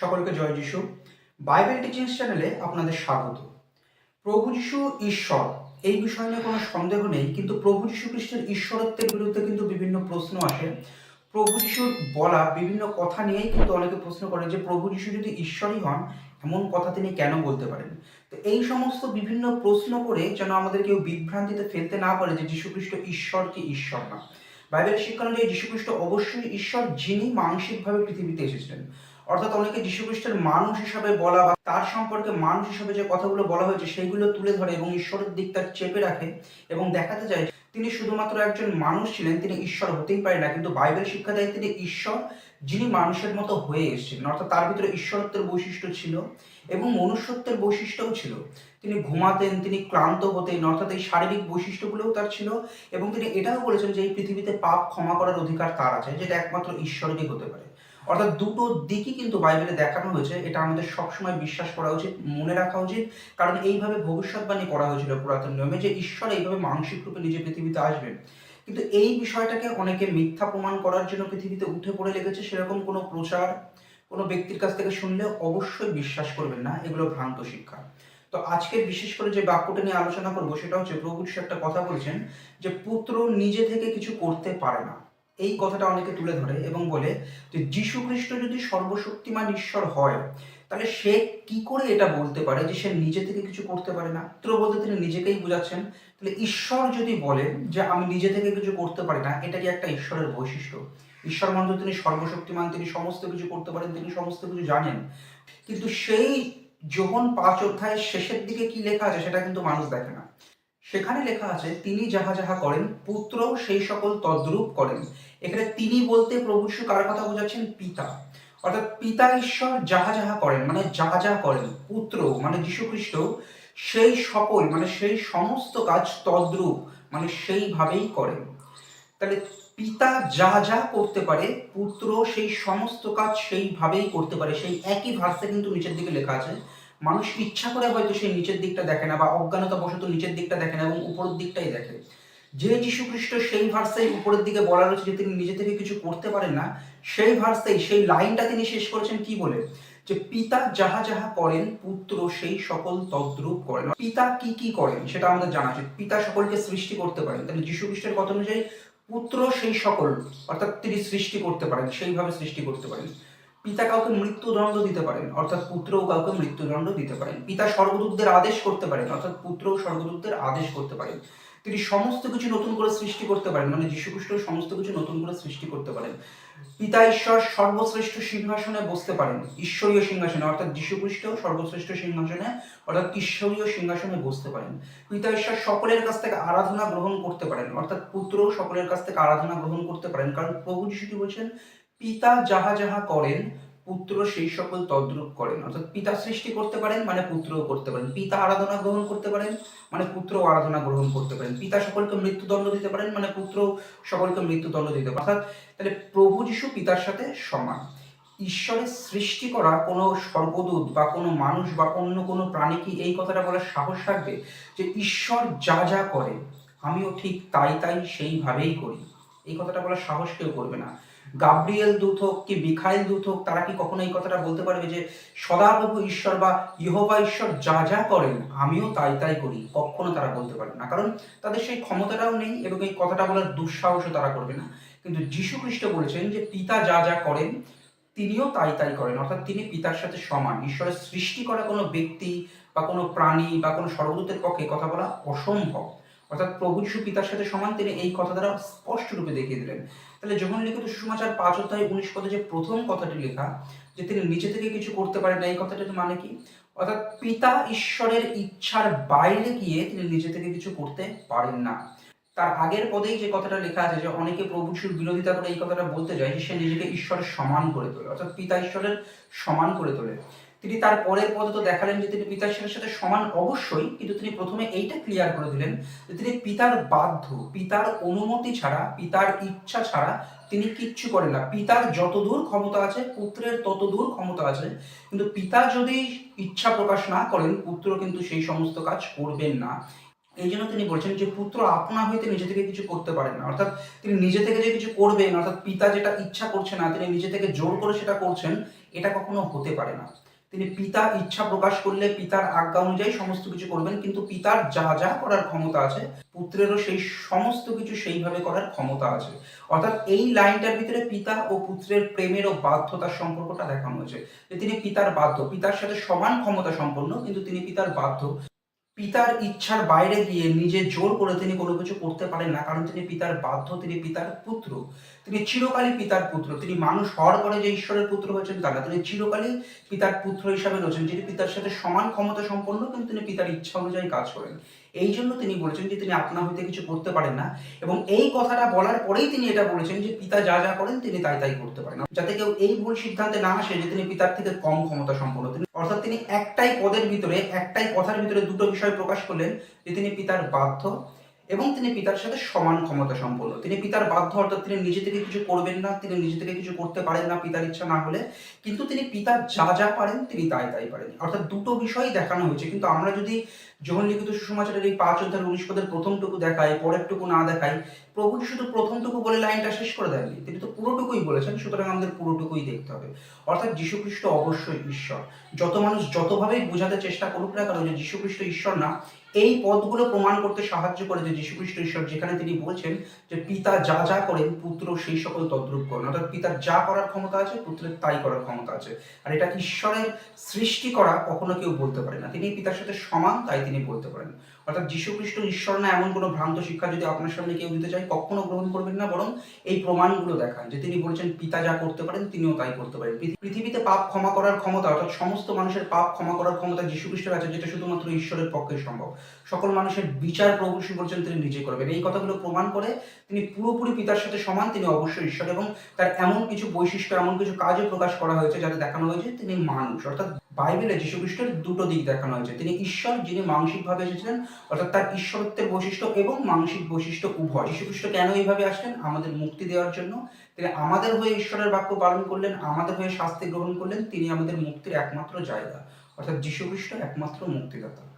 সকলকে জয় যিশু। Bible teachings চ্যানেলে আপনাদের স্বাগত। প্রভু যিশু ঈশ্বর, এই বিষয় নিয়ে কোনো সন্দেহ নেই, কিন্তু প্রভু যিশু খ্রিস্টের ঈশ্বরত্বের বিরুদ্ধে কিন্তু বিভিন্ন প্রশ্ন আসে। প্রভু যিশুর বলা বিভিন্ন কথা নিয়েই কিন্তু অনেকে প্রশ্ন করে যে প্রভু যিশু যদি ঈশ্বরই হন, এমন কথা তিনি কেন বলতে পারেন? তো এই সমস্ত বিভিন্ন প্রশ্ন করে যেন আমাদের কেউ বিভ্রান্তিতে ফেলতে না পারে যে যীশু খ্রিস্ট ঈশ্বর কি ঈশ্বর না। বাইবেলের শিক্ষা অনুযায়ী যীশু খ্রিস্ট অবশ্যই ঈশ্বর যিনি মানসিকভাবে পৃথিবীতে এসেছিলেন। অর্থাৎ অনেকে যীশু খ্রিস্টের মানুষ হিসাবে বলা বা তার সম্পর্কে মানুষ হিসাবে যে কথাগুলো বলা হয়েছে সেইগুলো তুলে ধরে এবং ঈশ্বরের দিকটা চেপে রাখে এবং দেখাতে চায় তিনি শুধুমাত্র একজন মানুষ ছিলেন, তিনি ঈশ্বর হতেই পারে না, কিন্তু বাইবেল শিক্ষা দেয় তিনি ঈশ্বর যিনি মানুষের মতো হয়ে এসেছিলেন। অর্থাৎ তার ভিতরে ঈশ্বরত্বের বৈশিষ্ট্য ছিল এবং মনুষ্যত্বের বৈশিষ্ট্যও ছিল। তিনি ঘুমাতেন, তিনি ক্লান্ত হতেন, অর্থাৎ এই শারীরিক বৈশিষ্ট্যগুলোও তার ছিল এবং তিনি এটাও বলেছেন যে এই পৃথিবীতে পাপ ক্ষমা করার অধিকার তার আছে, যেটা একমাত্র ঈশ্বরেরই হতে পারে। অর্থাৎ দুটো দিকই কিন্তু বাইবেলে দেখানো হয়েছে, এটা আমাদের সবসময় বিশ্বাস করা উচিত, মনে রাখা উচিত। কারণ এইভাবে ভবিষ্যৎবাণী করা হয়েছিল পুরাতন নিয়মে যে ঈশ্বর এইভাবে মানসিক রূপে নিজে পৃথিবীতে আসবেন। কিন্তু এই বিষয়টাকে অনেকে মিথ্যা প্রমাণ করার জন্য পৃথিবীতে উঠে পড়ে লেগেছে, সেরকম কোনো প্রচার কোনো ব্যক্তির কাছ থেকে শুনলে অবশ্যই বিশ্বাস করবেন না, এগুলো ভ্রান্ত শিক্ষা। তো আজকে বিশেষ করে যে বাক্যটা নিয়ে আলোচনা করব, সেটা হচ্ছে প্রভু একটা কথা বলছেন যে পুত্র নিজে থেকে কিছু করতে পারে না। এই কথাটা অনেকে তুলে ধরে এবং বলে যে যীশু খ্রিস্ট যদি সর্বশক্তিমান ঈশ্বর হয়, তাহলে সে কি করে এটা বলতে পারে যে সে নিজে থেকে কিছু করতে পারে না? তো বলতে তিনি নিজেকেই বোঝাচ্ছেন। তাহলে ঈশ্বর যদি বলেন যে আমি নিজে থেকে কিছু করতে পারি না, এটা কি একটা ঈশ্বরের বৈশিষ্ট্য? ঈশ্বর মন্ত্র তিনি সর্বশক্তিমান, তিনি সমস্ত কিছু করতে পারেন, তিনি সমস্ত কিছু জানেন। কিন্তু সেই যখন পাঁচ অধ্যায়ের শেষের দিকে কি লেখা আছে, সেটা কিন্তু মানুষ দেখে না। সেখানে লেখা আছে, তিনি যাহা যাহা করেন পুত্র সেই সকল তদ্রূপ করেন। এখানে তিনি বলতে প্রভু কার কথা বোঝাচ্ছেন? পিতা। অর্থাৎ পিতা ঈশ্বর যাহা যাহা করেন মানে যাহা যাহা করেন, পুত্র মানে যীশু খ্রিস্ট সেই সকল মানে সেই সমস্ত কাজ তদ্রূপ মানে সেইভাবেই করেন। তাহলে পিতা যা যা করতে পারে, পুত্র সেই সমস্ত কাজ সেইভাবেই করতে পারে, সেই একই ভার্সে কিন্তু নিচের দিকে লেখা আছে মানুষ ইচ্ছা করে হয়তো সেই নিচের দিকটা দেখে না বা অজ্ঞানতা বশত নিচের দিকটা দেখে না এবং উপরের দিকটাই দেখে। যে যীশু খ্রিস্ট সেই ভার্সেই উপরের দিকে বলা রয়েছে যে তিনি নিজে থেকে কিছু করতে পারেন না, সেই ভার্সেই সেই লাইনটা তিনি শেষ করেছেন কি বলে? যে পিতা যাহা যাহা করেন, পুত্র সেই সকল তদ্রূপ করেন। পিতা কি কি করেন সেটা আমাদের জানা উচিত। পিতা সকলকে সৃষ্টি করতে পারেন। তাহলে যীশু খ্রিস্টের কথা অনুযায়ী পুত্র সেই সকল, অর্থাৎ তিনি সৃষ্টি করতে পারেন, সেইভাবে সৃষ্টি করতে পারেন। পিতা কাউকে মৃত্যুদণ্ড দিতে পারেন, অর্থাৎ পুত্রও কাউকে মৃত্যুদণ্ড দিতে পারেন। পিতা স্বর্গদূতদের আদেশ করতে পারেন, অর্থাৎ পুত্রও স্বর্গদূতদের আদেশ করতে পারেন। তিনি সমস্ত কিছু নতুন করে সৃষ্টি করতে পারেন মানে যীশুখ্রিস্ট সমস্ত কিছু নতুন করে সৃষ্টি করতে পারেন। পিতা ঈশ্বর সর্বশ্রেষ্ঠ সিংহাসনে বসতে পারেন, ঈশ্বরীয় সিংহাসনে, অর্থাৎ যীশুখ্রিস্ট সর্বশ্রেষ্ঠ সিংহাসনে, অর্থাৎ ঈশ্বরীয় সিংহাসনে বসতে পারেন। পিতা ঈশ্বর সকলের কাছ থেকে আরাধনা গ্রহণ করতে পারেন, অর্থাৎ পুত্র সকলের কাছ থেকে আরাধনা গ্রহণ করতে পারেন। কারণ প্রভু যীশু কি বলছেন? পিতা যাহা যাহা করেন, পুত্র সেই সকল তদ্রূপ করেন। অর্থাৎ পিতা সৃষ্টি করতে পারেন মানে পুত্রও করতে পারেন। পিতা আরাধনা গ্রহণ করতে পারেন মানে পুত্র আরাধনা গ্রহণ করতে পারেন। পিতা সকলকে মৃত্যুদণ্ড দিতে পারেন মানে পুত্র সকলকে মৃত্যুদণ্ড দিতে পারেন। অর্থাৎ তাহলে প্রভু যিশু পিতার সাথে সমান। ঈশ্বরের সৃষ্টি করা কোনো সর্বদূত বা কোনো মানুষ বা অন্য কোনো প্রাণী কি এই কথাটা বলার সাহস রাখবে? যে ঈশ্বর যা যা করে, আমিও ঠিক তাই তাই সেইভাবেই করি। এই কথাটা বলার সাহস কেউ করবে না। গাব্রিয়েল দূত হোক কি মিখাইল দূত হোক, তারা কি কখনো এই কথাটা বলতে পারবে যে সদাপ্রভু ঈশ্বর বা ইহবা ঈশ্বর যা যা করেন, আমিও তাই তাই করি? কখনো তারা বলতে পারবে না। কারণ তাদের সেই ক্ষমতাটাও নেই এবং এই কথাটা বলার দুঃসাহসও তারা করবে না। কিন্তু যীশু খ্রিস্ট বলেছেন যে পিতা যা যা করেন, তিনিও তাই তাই করেন। অর্থাৎ তিনি পিতার সাথে সমান। ঈশ্বরের সৃষ্টি করা কোনো ব্যক্তি বা কোনো প্রাণী বা কোনো সর্বদূতের পক্ষে কথা বলা অসম্ভব। অর্থাৎ প্রভু যিশু পিতার সাথে সমান, তিনি এই কথা দ্বারা স্পষ্ট রূপে দেখিয়ে দিলেন। তাহলে যখন লিখিত সুসমাচার পাঁচ অধ্যায় উনিশ পদে যে প্রথম কথাটি লেখা, যে তিনি নিচে থেকে কিছু করতে পারেন না, এই কথাটির মানে কি? অর্থাৎ পিতা ঈশ্বরের ইচ্ছার বাইরে গিয়ে তিনি নিজে থেকে কিছু করতে পারেন না। তার আগের পদেই যে কথাটা লেখা আছে, যে অনেকে প্রভু যিশুর বিরোধিতা করে এই কথাটা বলতে যায়, যে সে নিজেকে ঈশ্বরের সমান করে তোলে, অর্থাৎ পিতা ঈশ্বরের সমান করে তোলে। তিনি তার পরের পদে তো দেখালেন যে তিনি পিতার সাথে সমান অবশ্যই, কিন্তু তিনি প্রথমে এইটা ক্লিয়ার করে দিলেন যে তিনি পিতার বাধ্য, পিতার অনুমতি ছাড়া, পিতার ইচ্ছা ছাড়া তিনি কিচ্ছু করেন না। পিতার যতদূর ক্ষমতা আছে, পুত্রের ততদূর ক্ষমতা আছে, কিন্তু পিতা যদি ইচ্ছা প্রকাশ না করেন, পুত্র কিন্তু সেই সমস্ত কাজ করবেন না। এই জন্য তিনি বলছেন যে পুত্র আপনা হইতে নিজে থেকে কিছু করতে পারেন না। অর্থাৎ তিনি নিজে থেকে যে কিছু করবেন, অর্থাৎ পিতা যেটা ইচ্ছা করছে না, তিনি নিজে থেকে জোর করে সেটা করছেন, এটা কখনো হতে পারে না। তিনি পিতা ইচ্ছা প্রকাশ করলে পিতার আজ্ঞা অনুযায়ী সমস্ত কিছু করবেন, কিন্তু পিতার যা যা করার ক্ষমতা আছে, পুত্রেরও সেই সমস্ত কিছু সেইভাবে করার ক্ষমতা আছে। অর্থাৎ এই লাইনটার ভিতরে পিতা ও পুত্রের প্রেমের ও বাধ্যতার সম্পর্কটা দেখানো হয়েছে। যে তিনি পিতার বাধ্য, পিতার সাথে সমান ক্ষমতা সম্পন্ন, কিন্তু তিনি পিতার বাধ্য। পিতার ইচ্ছার বাইরে গিয়ে নিজে জোর করে তিনি কোনো কিছু করতে পারেন না। কারণ তিনি পিতার বাধ্য, তিনি পিতার পুত্র। তিনি চিরকালই পিতার পুত্র। তিনি মানুষ হওয়ার পরে যে ঈশ্বরের পুত্র হয়েছেন তা না। তিনি চিরকালই পিতার পুত্র হিসাবে রয়েছেন, যিনি পিতার সাথে সমান ক্ষমতা সম্পন্ন, কিন্তু তিনি পিতার ইচ্ছা অনুযায়ী কাজ করেন। এই জন্য তিনি বলেছেন যে তিনি আপনা হইতে কিছু করতে পারেন না। এবং এই কথাটা বলার পরেই তিনি এটা বলেছেন যে পিতা যা যা করেন তিনি তাই তাই করতে পারেন। যাতে কেউ এই ভুল সিদ্ধান্তে না আসে যে তিনি পিতার থেকে কম ক্ষমতা সম্পন্ন। তিনি অর্থাৎ তিনি একটাই পদের ভিতরে, একটাই কথার ভিতরে দুটো বিষয় প্রকাশ করলেন যে তিনি পিতার বাধ্য। এবং তিনি পিতার সাথে সমান ক্ষমতা সম্পন্ন। তিনি পিতার বাধ্য, অর্থাৎ তিনি নিজে থেকে কিছু করবেন না, তিনি নিজে থেকে কিছু করতে পারেন না পিতার ইচ্ছা না হলে। কিন্তু তিনি পিতা যা যা পারেন, তিনি তাই তাই পারেন। অর্থাৎ দুটো বিষয়ই দেখানো হয়েছে। কিন্তু আমরা যদি যখন লিখিত সুসমাচারের এই পাঁচ অধ্যায় উনিশ পদের প্রথমটুকু দেখাই, পরেরটুকু না দেখাই প্রভু শুধু প্রথমটুকু বলে লাইনটা শেষ করে দেননি। তিনি তো পুরোটুকুই বলেছেন, সুতরাং আমাদের পুরোটুকুই দেখতে হবে। অর্থাৎ যীশুখ্রিস্ট অবশ্যই ঈশ্বর। যত মানুষ যতভাবেই বোঝাতে চেষ্টা করুক না কেন যে যীশুখ্রিস্ট ঈশ্বর না, এই পদগুলো প্রমাণ করতে সাহায্য করে যে যীশুখ্রিস্ট ঈশ্বর, যেখানে তিনি বলছেন যে পিতা যা যা করেন, পুত্র সেই সকল তদ্রূপ করেন। অর্থাৎ পিতার যা করার ক্ষমতা আছে, পুত্রের তাই করার ক্ষমতা আছে। আর এটা ঈশ্বরের সৃষ্টি করা কখনো কেউ বলতে পারে না। তিনি পিতার সাথে সমান, তাই তিনি বলতে পারেন। অর্থাৎ যীশুখ্রিস্ট ঈশ্বর না, এমন কোনো ভ্রান্ত শিক্ষা যদি আপনার সামনে কেউ দিতে চায় কখনো গ্রহণ করবেন না, বরং এই প্রমাণগুলো দেখান যে তিনি বলছেন পিতা যা করতে পারেন তিনিও তাই করতে পারেন। পৃথিবীতে পাপ ক্ষমা করার ক্ষমতা, অর্থাৎ সমস্ত মানুষের পাপ ক্ষমা করার ক্ষমতা যীশুখ্রিস্টের আছে, যেটা শুধুমাত্র ঈশ্বরের পক্ষে সম্ভব। সকল মানুষের বিচার প্রভু বলছেন তিনি নিজে করবেন। এই কথাগুলো প্রমাণ করে তিনি পুরোপুরি পিতার সাথে সমান, তিনি অবশ্যই ঈশ্বর এবং তার এমন কিছু বৈশিষ্ট্য, এমন কিছু কাজও প্রকাশ করা হয়েছে, যাতে দেখানো হয়েছে তিনি মানুষ, অর্থাৎ বাইবেলে যীশু খ্রিস্টের দুটো দিক দেখানো হয়েছে। তিনি ঈশ্বর, যিনি মানসিকভাবে এসেছিলেন, অর্থাৎ তার ঈশ্বরত্বের বৈশিষ্ট্য এবং মানসিক বৈশিষ্ট্য উভয়। যীশু খ্রিস্ট কেন এইভাবে আসলেন? আমাদের মুক্তি দেওয়ার জন্য। তিনি আমাদের হয়ে ঈশ্বরের বাক্য পালন করলেন, আমাদের হয়ে শাস্তি গ্রহণ করলেন। তিনি আমাদের মুক্তির একমাত্র জায়গা। অর্থাৎ যীশু খ্রিস্ট একমাত্র মুক্তিদাতা।